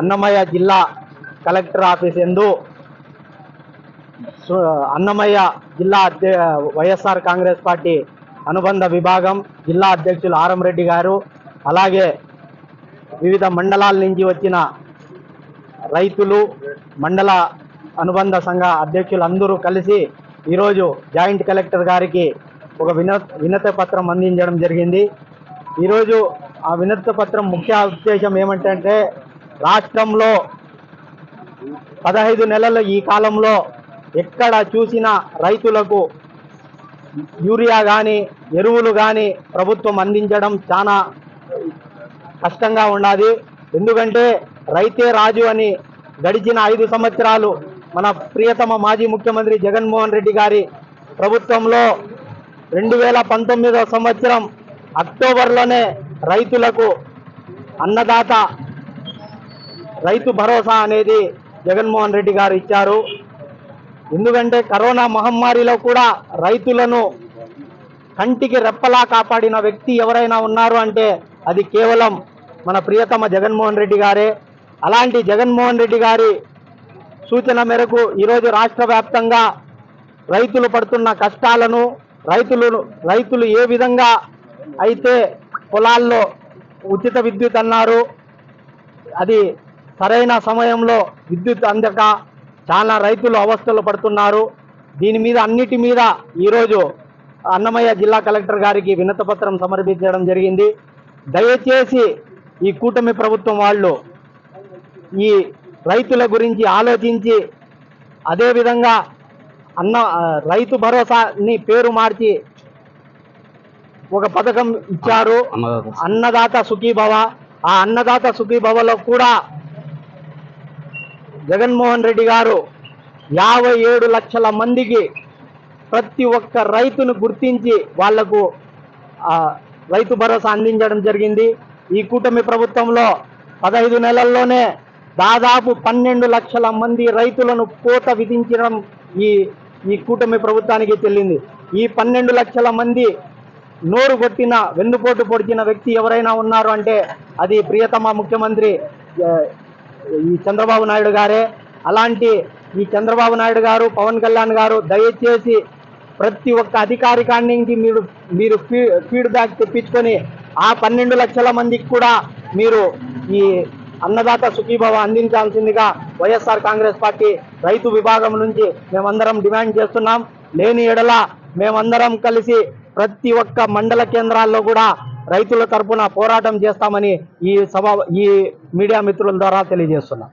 అన్నమయ్య జిల్లా collector office ఎందు అన్నమయ్య జిల్లా అధ్య వైఎస్ఆర్ కాంగ్రెస్ పార్టీ అనుబంధ విభాగం జిల్లా అధ్యక్షులు ఆరం రెడ్డి గారు అలాగే వివిధ మండలాల నుంచి వచ్చిన రైతులు మండల అనుబంధ సంఘ అధ్యక్షులు అందరూ కలిసి ఈరోజు జాయింట్ కలెక్టర్ గారికి ఒక విన వినతి పత్రం అందించడం జరిగింది. ఈరోజు ఆ వినతి పత్రం ముఖ్య ఉద్దేశం ఏమంటే రాష్ట్రంలో పదహైదు నెలల ఈ కాలంలో ఎక్కడ చూసినా రైతులకు యూరియా కానీ ఎరువులు కానీ ప్రభుత్వం అందించడం చాలా కష్టంగా ఉన్నది ఎందుకంటే రైతే రాజు అని గడిచిన ఐదు సంవత్సరాలు మన ప్రియతమ మాజీ ముఖ్యమంత్రి జగన్మోహన్ రెడ్డి గారి ప్రభుత్వంలో రెండు వేల పంతొమ్మిదవ సంవత్సరం అక్టోబర్లోనే రైతులకు అన్నదాత రైతు భరోసా అనేది జగన్మోహన్ రెడ్డి గారు ఇచ్చారు. ఎందుకంటే కరోనా మహమ్మారిలో కూడా రైతులను కంటికి రెప్పలా కాపాడిన వ్యక్తి ఎవరైనా ఉన్నారు అంటే అది కేవలం మన ప్రియతమ జగన్మోహన్ రెడ్డి గారే. అలాంటి జగన్మోహన్ రెడ్డి గారి సూచన మేరకు ఈరోజు రాష్ట్ర వ్యాప్తంగా రైతులు పడుతున్న కష్టాలను రైతులు రైతులు ఏ విధంగా అయితే పొలాల్లో ఉచిత విద్యుత్ అన్నారు. అది సరైన సమయంలో విద్యుత్ అందక చాలా రైతులు అవస్థలు పడుతున్నారు. దీని మీద అన్నిటి మీద ఈరోజు అన్నమయ్య జిల్లా కలెక్టర్ గారికి వినతపత్రం సమర్పించడం జరిగింది. దయచేసి ఈ కూటమి ప్రభుత్వం వాళ్ళు ఈ రైతుల గురించి ఆలోచించి అదేవిధంగా అన్న రైతు భరోసాని పేరు మార్చి ఒక పథకం ఇచ్చారు. అన్నదాత సుఖీభవ ఆ అన్నదాత సుఖీభవలో కూడా జగన్మోహన్ రెడ్డి గారు యాభై ఏడు లక్షల మందికి ప్రతి ఒక్క రైతును గుర్తించి వాళ్ళకు రైతు భరోసా అందించడం జరిగింది. ఈ కూటమి ప్రభుత్వంలో పదహైదు నెలల్లోనే దాదాపు పన్నెండు లక్షల మంది రైతులను కోత విధించడం ఈ ఈ కూటమి ప్రభుత్వానికి చెల్లింది ఈ పన్నెండు లక్షల మంది నోరు కొట్టిన వెన్నుపోటు పొడిచిన వ్యక్తి ఎవరైనా ఉన్నారు అంటే అది ప్రియతమ ముఖ్యమంత్రి ఈ చంద్రబాబు నాయుడు గారే. అలాంటి ఈ చంద్రబాబు నాయుడు గారు పవన్ కళ్యాణ్ గారు దయచేసి ప్రతి ఒక్క అధికారికాన్ని మీరు మీరు ఫీ- ఫీడ్బ్యాక్ తెప్పించుకొని ఆ పన్నెండు లక్షల మందికి కూడా మీరు ఈ అన్నదాత సుఖీభవ అందించాల్సిందిగా వైఎస్ఆర్ కాంగ్రెస్ పార్టీ రైతు విభాగం నుంచి మేమందరం డిమాండ్ చేస్తున్నాం. లేని ఎడల మేమందరం కలిసి ప్రతి ఒక్క మండల కేంద్రాల్లో కూడా రైతుల తరపున పోరాటం చేస్తామని ఈ సభ ఈ మీడియా మిత్రుల ద్వారా తెలియజేస్తున్నాం.